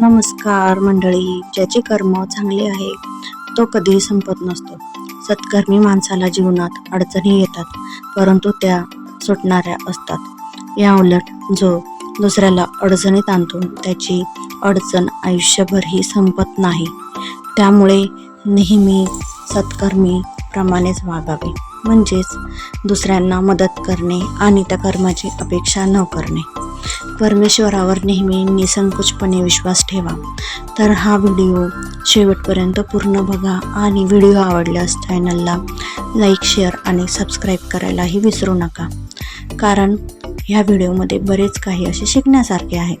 नमस्कार मंडळी ज्याचे कर्म चांगले आहे तो कधीही संपत नसतो. सत्कर्मी माणसाला जीवनात अडचणी येतात परंतु त्या सुटणाऱ्या असतात. या उलट जो दुसऱ्याला अडचणीत आणतो त्याची अडचण आयुष्यभरही संपत नाही. त्यामुळे नेहमी सत्कर्मी प्रमाणेच वागावे. म्हणजेच दुसऱ्यांना मदत करणे आणि त्या कर्माची अपेक्षा न करणे. परमेश्वरावर नेहमी निसंकोचपणे विश्वास ठेवा. तर हा व्हिडिओ शेवटपर्यंत पूर्ण बघा आणि व्हिडिओ आवडल्यास चॅनलला लाईक शेअर आणि सबस्क्राईब करायलाही विसरू नका. कारण ह्या व्हिडिओमध्ये बरेच काही असे शिकण्यासारखे आहे.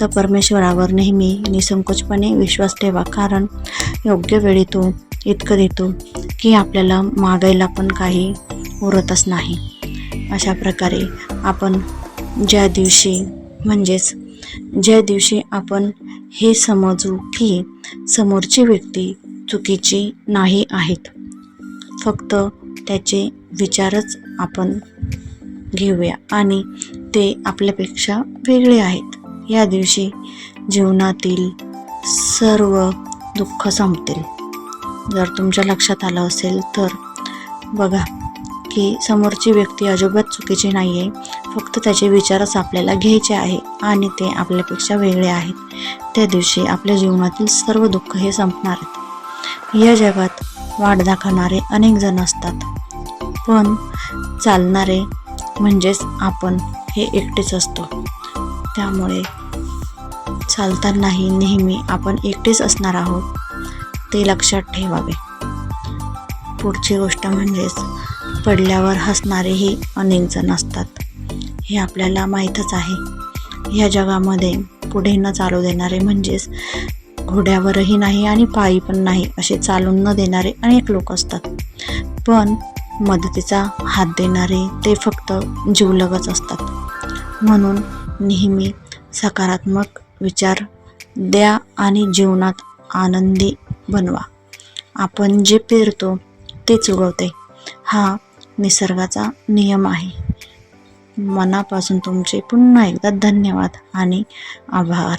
तर परमेश्वरावर नेहमी निसंकोचपणे विश्वास ठेवा. कारण योग्य वेळी तो इतकं देतो की आपल्याला मागायला पण काही उरतच नाही. अशा प्रकारे आपण ज्या दिवशी म्हणजेच ज्या दिवशी आपण हे समजू की समोरची व्यक्ती चुकीची नाही आहेत फक्त त्याचे विचारच आपण घेऊया आणि ते आपल्यापेक्षा वेगळे आहेत. या दिवशी जीवनातील सर्व दुःख संपतील. जर तुमच्या लक्षात आलं असेल तर बघा की समोरची व्यक्ती अजिबात चुकीची नाही आहे फक्त त्याचे विचारच आपल्याला घ्यायचे आहे आणि ते आपल्यापेक्षा वेगळे आहेत. त्या दिवशी आपल्या जीवनातील सर्व दुःख हे संपणार आहेत. या जगात वाट दाखवणारे अनेक जण असतात. पण चालणारे म्हणजेच आपण हे एकटेच असतो. त्यामुळे चालतानाही नेहमी आपण एकटेच असणार आहोत ते लक्षात ठेवावे. पुढची गोष्ट म्हणजेच पडल्यावर हसणारेही अनेक जण असतात. हे आपल्याला माहीतच आहे. ह्या जगामध्ये पुढे न चालू देणारे म्हणजेच घोड्यावरही नाही आणि पायी पण नाही असे चालून न देणारे अनेक लोक असतात. पण मदतीचा हात देणारे ते फक्त जीवलगच असतात. म्हणून नेहमी सकारात्मक विचार द्या आणि जीवनात आनंदी बनवा. आपण जे पेरतो तेच उगवते. हा निसर्गाचा नियम आहे. मनापासून तुमचे पुन्हा एकदा धन्यवाद आणि आभार.